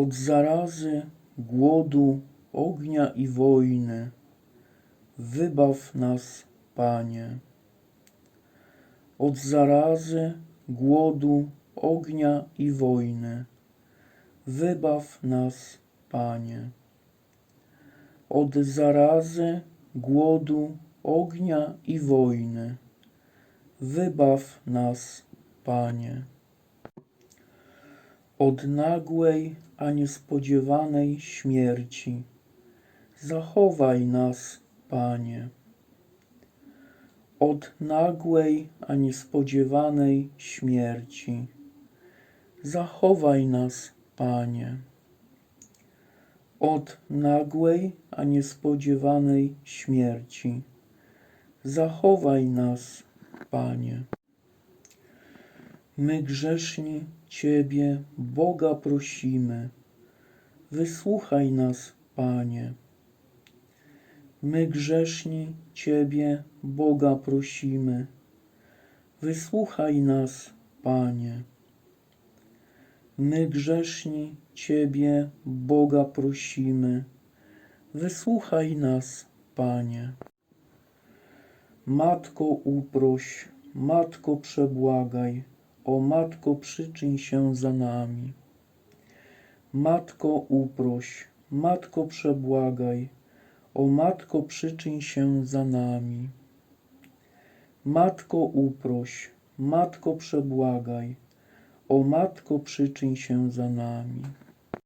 Od zarazy, głodu, ognia i wojny, wybaw nas, Panie. Od zarazy, głodu, ognia i wojny, wybaw nas, Panie. Od zarazy, głodu, ognia i wojny, wybaw nas, Panie. Od nagłej, a niespodziewanej śmierci, zachowaj nas, Panie. Od nagłej, a niespodziewanej śmierci, zachowaj nas, Panie. Od nagłej, a niespodziewanej śmierci, zachowaj nas, Panie. My grzeszni Ciebie, Boga prosimy, wysłuchaj nas, Panie. My grzeszni Ciebie, Boga prosimy, wysłuchaj nas, Panie. My grzeszni Ciebie, Boga prosimy, wysłuchaj nas, Panie. Matko uproś, Matko przebłagaj, o Matko przyczyń się za nami. Matko uproś, Matko przebłagaj, o Matko przyczyń się za nami. Matko uproś, Matko przebłagaj, o Matko przyczyń się za nami.